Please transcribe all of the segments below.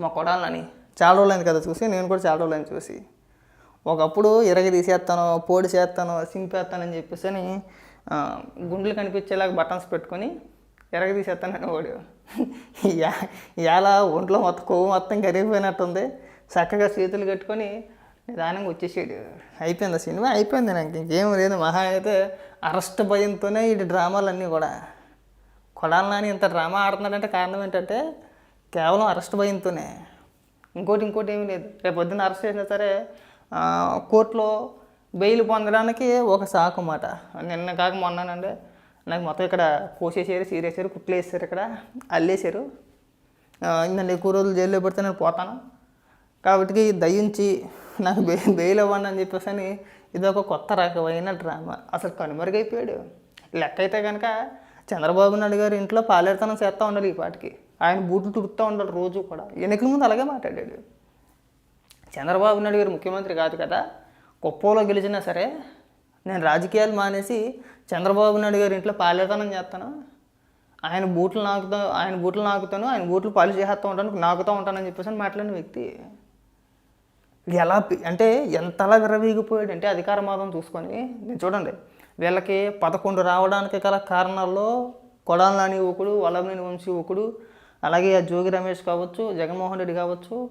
మా కొడాలని. చాలా రోజులైంది కదా చూసి నేను కూడా చాలా రోజులైంది చూసి. ఒకప్పుడు ఇరగ తీసేస్తాను పోడి చేస్తాను సింపేస్తానని చెప్పేసి అని గుండెలు కనిపించేలాగా బటన్స్ పెట్టుకొని ఎరగ తీసేస్తానని వాడు. ఇలా ఒంట్లో మొత్తం కొవ్వు మొత్తం కరిగిపోయినట్టుంది. చక్కగా చేతులు కట్టుకొని నిదానంగా వచ్చేసాడు. అయిపోయింది ఆ సినిమా? అయిపోయింది నాకు ఇంకేం లేదు. మహా అయితే అరెస్ట్ భయంతోనే ఈ డ్రామాలన్నీ కూడా. కొడాలని ఇంత డ్రామా ఆడుతున్నాడంటే కారణం ఏంటంటే కేవలం అరెస్ట్ భయంతోనే ఇంకోటి ఇంకోటి ఏమీ లేదు. రేపు పొద్దున్న అరెస్ట్ చేసినా సరే కోర్టులో బెయిల్ పొందడానికి ఒక సాకు మాట నిన్న కాక మొన్నానండి నాకు మొత్తం ఇక్కడ కోసేసారు సీరేసారు కుట్లు వేసారు ఇక్కడ అల్లేసారు. ఆ, ఇంకా ఎక్కువ రోజులు జైల్లో పెడితే నేను పోతాను. కాబట్టి దయించి నాకు బె బెయిల్ ఇవ్వండి అని చెప్పేసి అని ఇది ఒక కొత్త రకమైన డ్రామా. అసలు కనుమరుగైపోయాడు. లెక్క అయితే కనుక చంద్రబాబు నాయుడు గారు ఇంట్లో పాలేరుతనం చేస్తూ ఉండాలి ఈ పాటికి. ఆయన బూట్లు తుడుతూ ఉండాలి రోజు కూడా. ఎన్నికల ముందు అలాగే మాట్లాడాడు. చంద్రబాబు నాయుడు గారు ముఖ్యమంత్రి కాదు కదా. కుప్పంలో గెలిచినా సరే నేను రాజకీయాలు మానేసి చంద్రబాబు నాయుడు గారి ఇంట్లో పాలేతనం చేస్తాను. ఆయన బూట్లు నాకుతా ఆయన బూట్లు నాకుతాను ఆయన బూట్లు పాలు చేస్తూ ఉంటాను నాకుతూ ఉంటానని చెప్పేసి అని మాట్లాడిన వ్యక్తి. ఎలా అంటే ఎంతలా విర్రవీగిపోయాడు అంటే అధికార మాదం చూసుకొని. నేను చూడండి వీళ్ళకి పదకొండు రావడానికి గల కారణాల్లో కొడాలి ఒకడు యువకుడు వల్లభనేని వంశీ ఒకడు అలాగే ఆ జోగి రమేష్ కావచ్చు జగన్మోహన్ రెడ్డి కావచ్చు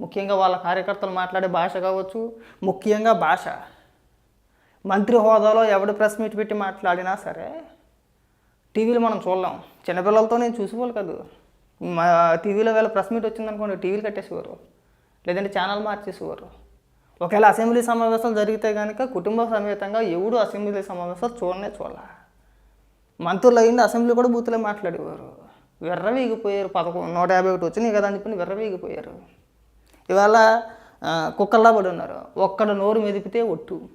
ముఖ్యంగా వాళ్ళ కార్యకర్తలు మాట్లాడే భాష కావచ్చు ముఖ్యంగా భాష. మంత్రి హోదాలో ఎవడు ప్రెస్ మీట్ పెట్టి మాట్లాడినా సరే టీవీలో మనం చూడలేం. చిన్నపిల్లలతో నేను చూసుకోవాలి కాదు. మా టీవీలో వేళ ప్రెస్ మీట్ వచ్చిందనుకోండి టీవీలు కట్టేసేవారు. లేదంటే ఛానల్ మార్చేసేవారు. ఒకవేళ అసెంబ్లీ సమావేశాలు జరిగితే కనుక కుటుంబ సమేతంగా ఎవడు అసెంబ్లీ సమావేశాలు చూడనే చూడాల. మంత్రులు అయింది అసెంబ్లీ కూడా బూతులే మాట్లాడేవారు. వెర్రవీగిపోయారు. పదకొండు నూట యాభై ఒకటి వచ్చినాయి కదా అని చెప్పి వెర్రవీగిపోయారు. ఇవాళ కుక్కల్లా పడి ఉన్నారు. ఒక్కడ నోరు మెదిపితే ఒట్టు.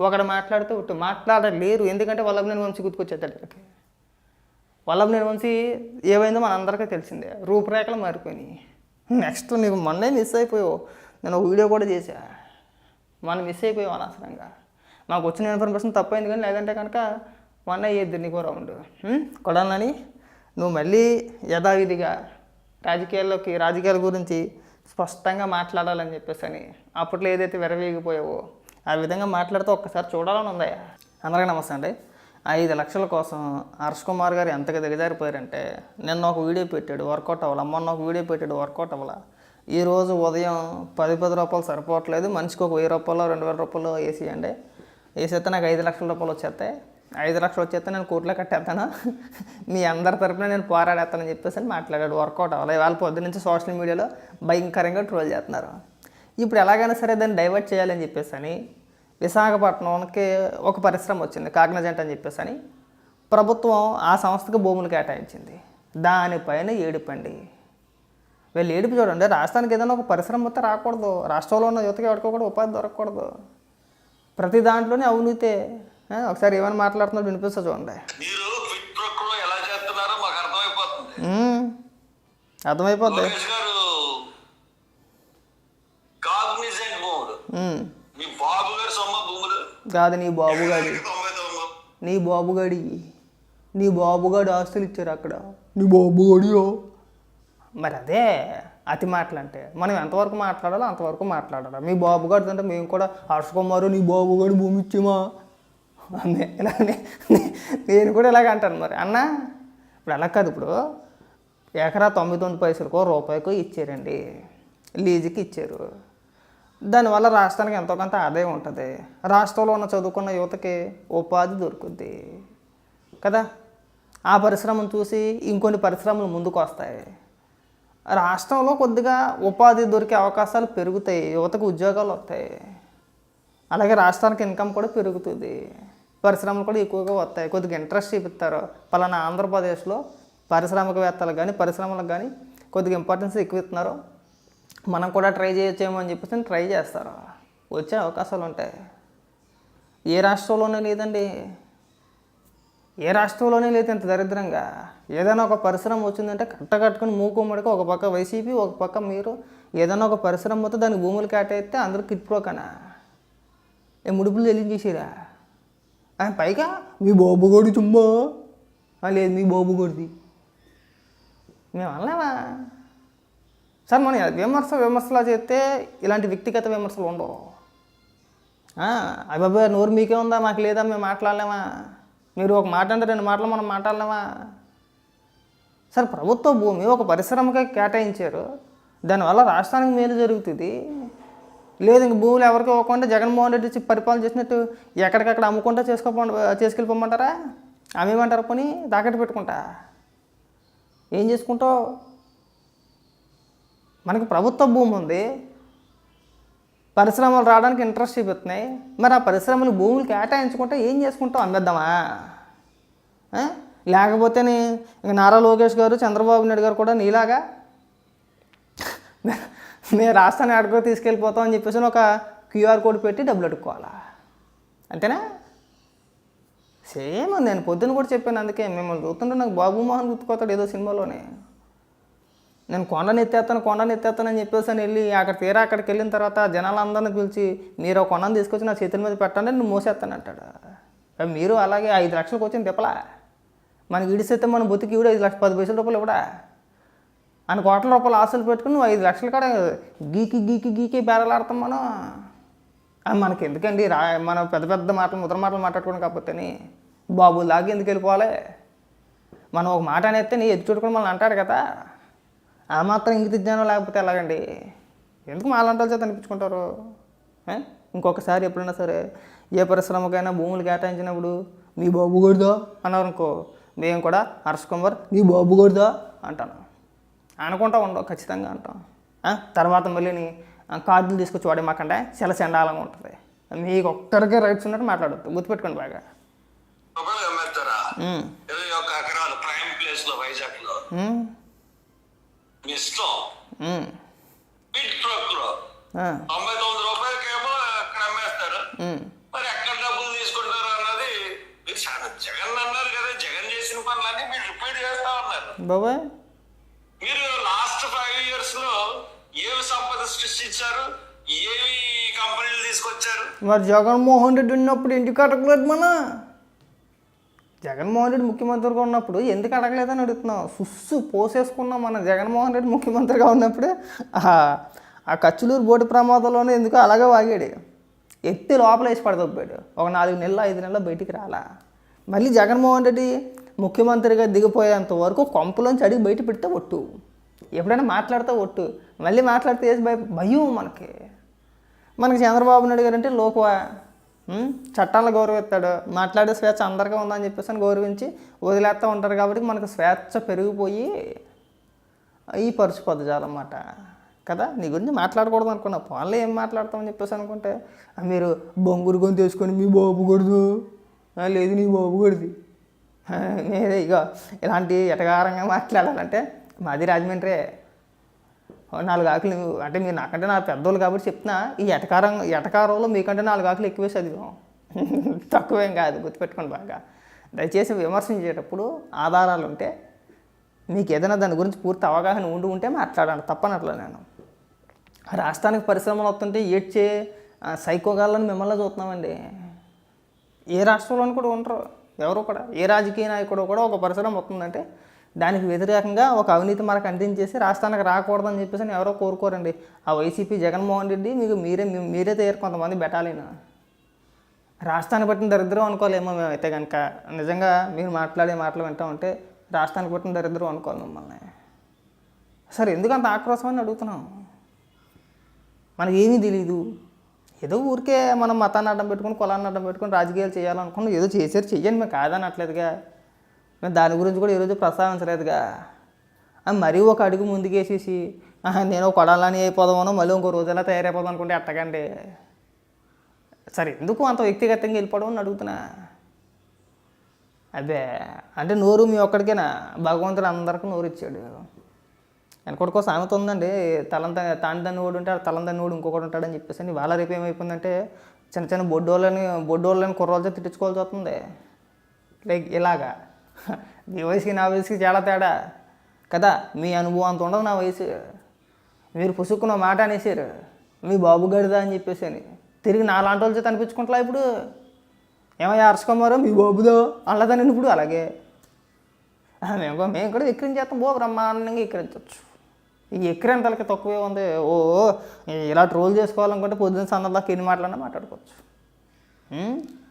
ఒకడు మాట్లాడితే ఒట్టు. మాట్లాడలేరు. ఎందుకంటే వల్లభనేని వంశీ గుర్తుకొచ్చేది వీళ్ళకి. వల్లభనేని వంశీ ఏమైందో మనందరికీ తెలిసిందే. రూపురేఖలు మారిపోయినాయి. నెక్స్ట్ నీకు మొన్నే మిస్ అయిపోయావు. నేను ఒక వీడియో కూడా చేశా. మనం మిస్ అయిపోయావు అనవసరంగా. మాకు వచ్చిన ఇన్ఫర్మేషన్ తప్పైంది కానీ లేదంటే కనుక మొన్న అయ్యేది నీకు రౌండ్ కొడాలని నువ్వు మళ్ళీ యథావిధిగా రాజకీయాల్లోకి రాజకీయాల గురించి స్పష్టంగా మాట్లాడాలని చెప్పేసి అని అప్పట్లో ఏదైతే విరవేగిపోయావో ఆ విధంగా మాట్లాడితే ఒక్కసారి చూడాలని ఉందయ్యా అందరికీ నమస్తే అండి. ఐదు లక్షల కోసం హర్ష్ కుమార్ గారు ఎంతగా దిగజారిపోయారంటే నిన్న ఒక వీడియో పెట్టాడు వర్కౌట్ అవ్వాలి? మొన్న ఒక వీడియో పెట్టాడు వర్కౌట్ అవ్వాలా? ఈ రోజు ఉదయం పది పది రూపాయలు సరిపోవట్లేదు మనిషికి ఒక వెయ్యి రూపాయలు రెండు వేల రూపాయలు వేసేయండి. వేసేస్తే నాకు ఐదు లక్షల రూపాయలు వచ్చేస్తాయి. ఐదు లక్షలు వచ్చేస్తే నేను కోట్లో కట్టేస్తాను? మీ అందరి తరపున నేను పోరాడేస్తానని చెప్పేసి అని మాట్లాడాడు. వర్కౌట్ అవ్వాలి. వాళ్ళ పొద్దు నుంచి సోషల్ మీడియాలో భయంకరంగా ట్రోల్ చేస్తున్నారు. ఇప్పుడు ఎలాగైనా సరే దాన్ని డైవర్ట్ చేయాలని చెప్పేసి అని విశాఖపట్నంకి ఒక పరిశ్రమ వచ్చింది కాగ్నజెంట్ అని చెప్పేసి అని. ప్రభుత్వం ఆ సంస్థకి భూములు కేటాయించింది. దానిపైన ఏడుపండి. వీళ్ళు ఏడుపు చూడండి. రాష్ట్రానికి ఏదైనా ఒక పరిశ్రమ వస్తే రాకూడదు. రాష్ట్రంలో ఉన్న యువతకి ఎవరికో కూడా ఉపాధి దొరకకూడదు. ప్రతి దాంట్లోనే అవినీతే. ఒకసారి ఏమైనా మాట్లాడుతున్నారు వినిపిస్తా చూడండి. అర్థమైపోతుంది. అర్థమైపోద్ది. కాదు నీ బాబుగాడి నీ బాబుగాడి నీ బాబుగాడి ఆస్తులు ఇచ్చారు అక్కడ. నీ బాబుగాడియో మరి అదే అతి మాటలు అంటే మనం ఎంతవరకు మాట్లాడాలో అంతవరకు మాట్లాడాలి. మీ బాబుగాడు అంటే మేము కూడా హర్ష కుమారు నీ బాబుగాడి భూమి ఇచ్చేమా? ఇలా నేను కూడా ఇలాగ అంటాను మరి. అన్న ఇప్పుడు అలా కాదు ఇప్పుడు. ఎకరా తొంభై తొమ్మిది పైసలకో రూపాయికో ఇచ్చారండి. లీజుకి ఇచ్చారు. దానివల్ల రాష్ట్రానికి ఎంతో కొంత ఆదాయం ఉంటుంది. రాష్ట్రంలో ఉన్న చదువుకున్న యువతకి ఉపాధి దొరుకుద్ది. కదా? ఆ పరిశ్రమను చూసి ఇంకొన్ని పరిశ్రమలు ముందుకు వస్తాయి. రాష్ట్రంలో కొద్దిగా ఉపాధి దొరికే అవకాశాలు పెరుగుతాయి. యువతకు ఉద్యోగాలు వస్తాయి. అలాగే రాష్ట్రానికి ఇన్కమ్ కూడా పెరుగుతుంది. పరిశ్రమలు కూడా ఎక్కువగా వస్తాయి. కొద్దిగా ఇంట్రెస్ట్ చూపిస్తారు. పలానా ఆంధ్రప్రదేశ్లో పారిశ్రామికవేత్తలకు కానీ పరిశ్రమలకు కానీ కొద్దిగా ఇంపార్టెన్స్ ఎక్కువ ఇస్తున్నారు. మనం కూడా ట్రై చేయొచ్చేమో అని చెప్పేసి ట్రై చేస్తారు వచ్చే అవకాశాలు ఉంటాయి. ఏ రాష్ట్రంలోనే లేదండి. ఏ రాష్ట్రంలోనే లేదు ఇంత దరిద్రంగా. ఏదైనా ఒక పరిశ్రమ వచ్చిందంటే కట్ట కట్టుకుని మూకుమ్మడికి ఒక పక్క వైసీపీ ఒక పక్క మీరు ఏదైనా ఒక పరిశ్రమ వస్తే దానికి భూములు కేటాయిస్తే అందరూ కిట్ప్రోకనా ఏ ముడుపులు చెల్లించేసిరా ఆయన పైగా మీ బాబుగోడి చుమ్మా. లేదు మీ బాబుగోడిది మేము అనలేమా? సార్ మనం విమర్శ విమర్శలా చేస్తే ఇలాంటి వ్యక్తిగత విమర్శలు ఉండవు. అబ్బాబా నోరు మీకే ఉందా? మాకు లేదా? మేము మాట్లాడలేమా? మీరు ఒక మాట అంటే రెండు మాటలు మనం మాట్లాడలేమా? సార్ ప్రభుత్వ భూమి ఒక పరిశ్రమగా కేటాయించారు. దానివల్ల రాష్ట్రానికి మేలు జరుగుతుంది. లేదు ఇంక భూములు ఎవరికి ఇవ్వకుండా జగన్మోహన్ రెడ్డి చెప్పి పరిపాలన చేసినట్టు ఎక్కడికక్కడ అమ్ముకుంటా చేసుకోపో చేసుకెళ్ళిపోమంటారా? అమ్మేమంటారా పోనీ? తాకట్టు పెట్టుకుంటా. ఏం చేసుకుంటావు? మనకి ప్రభుత్వ భూమి ఉంది. పరిశ్రమలు రావడానికి ఇంట్రెస్ట్ చూపిస్తున్నాయి. మరి ఆ పరిశ్రమలు భూములు కేటాయించుకుంటే ఏం చేసుకుంటాం అమ్మేద్దామా? లేకపోతేనే ఇంక నారా లోకేష్ గారు చంద్రబాబు నాయుడు గారు కూడా నీలాగా మేము రాస్తాను ఎక్కడికో తీసుకెళ్ళిపోతాం అని చెప్పేసి ఒక క్యూఆర్ కోడ్ పెట్టి డబ్బులు అడుక్కోవాలా? అంతేనా? సేమ్ నేను పొద్దున కూడా చెప్పాను అందుకే. మిమ్మల్ని చూస్తుంటే నాకు బాబు మోహన్ గుర్తుకొస్తాడు ఏదో సినిమాలోనే. నేను కొండని ఎత్తేస్తాను కొండని ఎత్తేస్తానని చెప్పేసి అని వెళ్ళి అక్కడ తీరా అక్కడికి వెళ్ళిన తర్వాత జనాలందరిని పిలిచి మీరు ఒక కొండను తీసుకొచ్చి నా చేతుల మీద పెట్టండి నేను మోసేస్తాను అంటాడు. మీరు అలాగే ఐదు లక్షలకు వచ్చిన తిప్పలా? మనకి ఇడిసేస్తే మనం బతికి ఇవిడు ఐదు లక్ష పది పైసల రూపాయలు ఇవ్వడా? అని కోట్ల రూపాయలు ఆశలు పెట్టుకుని నువ్వు ఐదు లక్షలు కూడా గీకి గీకి గీకి బేరలాడతాం మనం. అది మనకి ఎందుకండి? రా మనం పెద్ద పెద్ద మాటలు ముద్ర మాటలు మాట్లాడుకోవడం కాకపోతేని బాబు లాగి ఎందుకు వెళ్ళిపోవాలి? మనం ఒక మాట అనేస్తే నీ ఎదురు చూడుకుని మనల్ని అంటాడు కదా. ఆ మాత్రం ఇంగిత జ్ఞానం లేకపోతే ఎలాగండి? ఎందుకు మాలంటాల చేత అనిపించుకుంటారు? ఇంకొకసారి ఎప్పుడైనా సరే ఏ పరిశ్రమకైనా భూములు కేటాయించినప్పుడు మీ బాబు కొడుదా? అన్నారు అనుకో మేము కూడా హర్ష కుమార్ నీ బాబు కొడుదా? అంటాను. అనుకుంటా ఉండవు ఖచ్చితంగా అంటాం? తర్వాత మళ్ళీ కార్డులు తీసుకొచ్చి వాడేమాకంటే చాలా చండాలంగా ఉంటుంది. మీకు ఒక్కరికే రైట్స్ ఉన్నట్టు మాట్లాడద్దు. గుర్తుపెట్టుకోండి బాగా. తొంభై తొమ్మిది రూపాయలకేమో అక్కడ అమ్మేస్తారు. మరి ఎక్కడ డబ్బులు తీసుకుంటారు అన్నది మీరు జగన్ అన్నారు కదా జగన్ చేసిన పనులన్నీ మీరు రిపీట్ చేస్తా ఉన్నారు. బాబాయ్. మీరు సృష్టించారు? ఏవి కంపెనీలు తీసుకొచ్చారు? మరి జగన్మోహన్ రెడ్డి ఉన్నప్పుడు ఎందుకు అడగలేదు మన? జగన్మోహన్ రెడ్డి ముఖ్యమంత్రిగా ఉన్నప్పుడు ఎందుకు అడగలేదని అడుగుతున్నాం సుస్సు పోసేసుకున్నాం మన జగన్మోహన్ రెడ్డి ముఖ్యమంత్రిగా ఉన్నప్పుడు. ఆ ఆ కచ్చులూరు బోటు ప్రమాదంలోనే ఎందుకు అలాగే వాగాడు. ఎత్తి లోపల వేసి పడదొబ్బాడు. ఒక నాలుగు నెలలు ఐదు నెలలు బయటికి రాలా. మళ్ళీ జగన్మోహన్ రెడ్డి ముఖ్యమంత్రిగా దిగిపోయేంత వరకు కొంపలోంచి అడిగి బయట పెడితే ఒట్టు. ఎప్పుడైనా మాట్లాడితే ఒట్టు. మళ్ళీ మాట్లాడితే వేసి భయ భయం మనకి. మనకి చంద్రబాబు నాయుడు గారు అంటే లోకువా? ఉం? చట్టాలను గౌరవిస్తాడు. మాట్లాడే స్వేచ్ఛ అందరికీ ఉందని చెప్పేసి అని గౌరవించి వదిలేస్తూ ఉంటారు కాబట్టి మనకు స్వేచ్ఛ పెరిగిపోయి ఈ పరుచు పదజాలన్నమాట కదా? నీ గురించి మాట్లాడకూడదు అనుకున్నా. ఫోన్లో ఏం మాట్లాడతామని చెప్పేసి అనుకుంటే మీరు బొంగురు కొని తీసుకొని మీ బాబు కొడుదు. లేదు నీ బాబు కొడుది. ఇక ఇలాంటి ఎటగారంగా మాట్లాడాలంటే మాది రాజమండ్రి నాలుగు ఆకులు అంటే మీరు నాకంటే నా పెద్దోళ్ళు కాబట్టి చెప్తున్నా ఈ ఎటకారం ఎటకారంలో మీకంటే నాలుగు ఆకులు ఎక్కువే చదివాం. తక్కువేం కాదు గుర్తుపెట్టుకోండి బాగా. దయచేసి విమర్శించేటప్పుడు ఆధారాలు ఉంటే మీకు ఏదైనా దాని గురించి పూర్తి అవగాహన ఉండి ఉంటే మాట్లాడండి తప్పనట్లు నేను. రాష్ట్రానికి పరిశ్రమలు వస్తుంటే ఏడ్చే సైకోగాళ్ళని మిమ్మల్ని చూస్తున్నామండి. ఏ రాష్ట్రంలోనూ కూడా ఉండరు ఎవరు కూడా. ఏ రాజకీయ నాయకుడు కూడా ఒక పరిశ్రమ వస్తుందంటే దానికి వ్యతిరేకంగా ఒక అవినీతి మనకు అందించేసి రాష్ట్రానికి రాకూడదని చెప్పేసి అని ఎవరో కోరుకోరండి. ఆ వైసీపీ జగన్మోహన్ రెడ్డి మీకు మీరే మీరే తయారు కొంతమంది బెటాలిన? రాష్ట్రాన్ని పట్టిన దరిద్రం అనుకోలేమో మేమైతే కనుక నిజంగా మీరు మాట్లాడే మాటలు వింటా ఉంటే రాష్ట్రానికి పట్టిన దరిద్రం అనుకోవాలి మిమ్మల్ని. సరే ఎందుకు అంత ఆక్రోశం అని అడుగుతున్నాం? మనకేమీ తెలియదు తెలీదు. ఏదో ఊరికే మనం మతాన్ని అడ్డం పెట్టుకుని కులాన్ని అడ్డం పెట్టుకుని రాజకీయాలు చేయాలనుకున్నాం. ఏదో చేసారు చెయ్యండి మేము కాదనట్లేదుగా దాని గురించి కూడా ఈరోజు ప్రస్తావించలేదుగా. ఆ, మరీ ఒక అడుగు ముందుకేసేసి నేను ఒక కొడాలని అయిపోదామనో మళ్ళీ ఇంకో రోజు ఎలా తయారైపోదాం అనుకుంటే అట్టకండి సరే ఎందుకు అంత వ్యక్తిగతంగా వెళ్ళిపోవడం అని అడుగుతున్నా? అదే అంటే నోరు మీ ఒక్కడికేనా? భగవంతుడు అందరికీ నోరు ఇచ్చాడు. వెనకొడుకో సామెత ఉందండి తలం తాని దాన్ని ఓడి ఉంటే తలం దాన్ని ఓడి ఇంకొకటి ఉంటాడని చెప్పేసి వాళ్ళ రేపు ఏమైపోయిందంటే చిన్న చిన్న బొడ్డోళ్ళని బొడ్డోళ్ళని కుర్రోళ్ళతో తిట్టించుకోవాల్సి వస్తుంది. లైక్ ఇలాగా. మీ వయసుకి నా వయసుకి చాలా తేడా. కదా మీ అనుభవం అంత ఉండదు నా వయసు. మీరు పుసుక్కున్న మాట అనేసారు మీ బాబు గడిదా అని చెప్పేసి అని. తిరిగి నాలాంటి వాళ్ళ చేత అనిపించుకుంటా ఇప్పుడు? ఏమయ్యా అరుచుకోమారో? మీ బాబుదో? అల్లదని ఇప్పుడు? అలాగే. మేము కూడా మేము కూడా విక్రించేస్తాం బో బ్రహ్మాండంగా విక్రించవచ్చు ఈ ఎక్కిరంతలకి తక్కువే ఉంది. ఓ ఇలా ట్రోల్ చేసుకోవాలనుకుంటే పొద్దున్న సందర్భాకి ఎన్ని మాటలన్నా మాట్లాడుకోవచ్చు.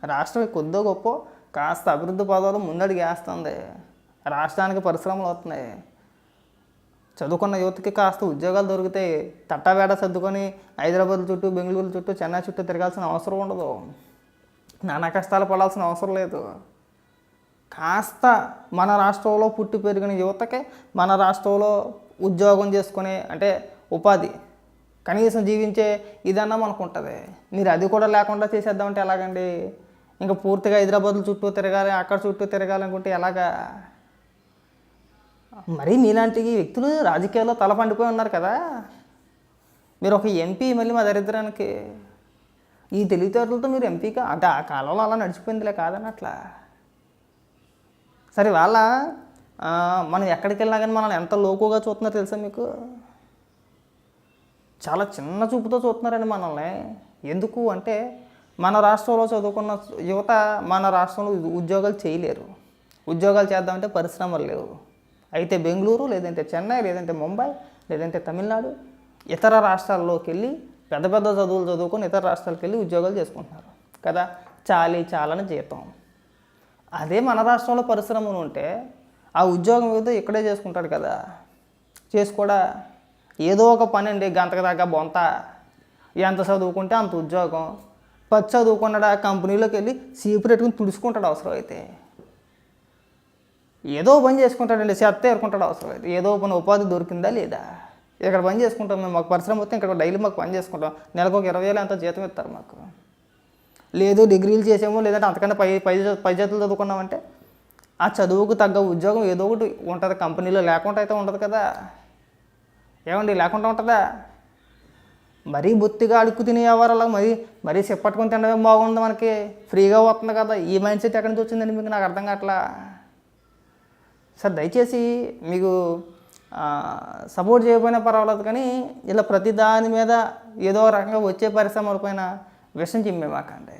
రాష్ట్రం కొద్దో గొప్ప. కాస్త అభివృద్ధి పదాలు ముందడికి వేస్తుంది రాష్ట్రానికి పరిశ్రమలు వస్తున్నాయి. చదువుకున్న యువతకి కాస్త ఉద్యోగాలు దొరికితే తట్టవేడ సర్దుకొని హైదరాబాద్ చుట్టూ బెంగళూరు చుట్టూ చెన్నై చుట్టూ తిరగాల్సిన అవసరం ఉండదు. నానా కష్టాలు పడాల్సిన అవసరం లేదు. కాస్త మన రాష్ట్రంలో పుట్టి పెరిగిన యువతకి మన రాష్ట్రంలో ఉద్యోగం చేసుకునే అంటే ఉపాధి కనీసం జీవించే ఇదన్నా మనకు ఉంటుంది మీరు అది కూడా లేకుండా చేసేద్దామంటే ఎలాగండి? ఇంకా పూర్తిగా హైదరాబాద్లో చుట్టూ తిరగాలి అక్కడ చుట్టూ తిరగాలి అనుకుంటే ఎలాగా? మరీ మీలాంటి వ్యక్తులు రాజకీయాల్లో తల పండిపోయి ఉన్నారు కదా. మీరు ఒక ఎంపీ మళ్ళీ మా దరిద్రానికి ఈ తెలివితేటలతో మీరు ఎంపీగా అంటే ఆ కాలంలో అలా నడిచిపోయిందిలే కాదని అట్లా సరే వాళ్ళ మనం ఎక్కడికి వెళ్ళినా కానీ మనల్ని ఎంత లోకుగా చూస్తున్నారో తెలుసా మీకు? చాలా చిన్న చూపుతో చూస్తున్నారండి మనల్ని. ఎందుకు అంటే మన రాష్ట్రంలో చదువుకున్న యువత మన రాష్ట్రంలో ఉద్యోగాలు చేయలేరు. ఉద్యోగాలు చేద్దామంటే పరిశ్రమలు లేవు. అయితే బెంగళూరు లేదంటే చెన్నై లేదంటే ముంబై లేదంటే తమిళనాడు ఇతర రాష్ట్రాల్లోకి వెళ్ళి పెద్ద పెద్ద చదువులు చదువుకొని ఇతర రాష్ట్రాలకు వెళ్ళి ఉద్యోగాలు చేసుకుంటున్నారు. కదా? చాలి చాలని జీతం. అదే మన రాష్ట్రంలో పరిశ్రమలు ఉంటే ఆ ఉద్యోగం ఏదో ఇక్కడే చేసుకుంటాడు కదా? చేసుకోడా ఏదో ఒక పని అండి గంటకు దాకా బొంత. ఎంత చదువుకుంటే అంత ఉద్యోగం. పది చదువుకున్నాడు ఆ కంపెనీలోకి వెళ్ళి సీపు పెట్టుకుని తుడుచుకుంటాడు అవసరం అయితే ఏదో పని చేసుకుంటాడండి చెత్త ఏరుకుంటాడు అవసరం అయితే ఏదో పని ఉపాధి దొరికిందా లేదా? ఇక్కడ పని చేసుకుంటాం మేము మాకు పరిశ్రమ వస్తే ఇక్కడ డైలీ మాకు పని చేసుకుంటాం. నెలకు ఒక ఇరవై వేలు ఎంత జీతం ఇస్తారు మాకు? లేదు డిగ్రీలు చేసాము లేదంటే అంతకన్నా పై పై పై చేతులు చదువుకున్నామంటే? ఆ చదువుకు తగ్గ ఉద్యోగం ఏదో ఒకటి ఉంటుంది కంపెనీలో లేకుండా అయితే ఉండదు కదా. ఏమండి లేకుండా ఉంటుందా? మరీ బొత్తిగా అడుక్కు తినే వ్యవహారాలు మరీ మరీ చెప్పట్టుకుని తినడమే బాగుంది మనకి. ఫ్రీగా వస్తుంది కదా. ఈ మైండ్ సెట్ ఎక్కడి నుంచి వచ్చిందండి మీకు? నాకు అర్థం కావట్లా. సార్ దయచేసి మీకు సపోర్ట్ చేయకపోయినా పర్వాలేదు కానీ ఇలా ప్రతి దాని మీద ఏదో రకంగా వచ్చే పరిశ్రమల పైన విషం చిమ్మేమాకండి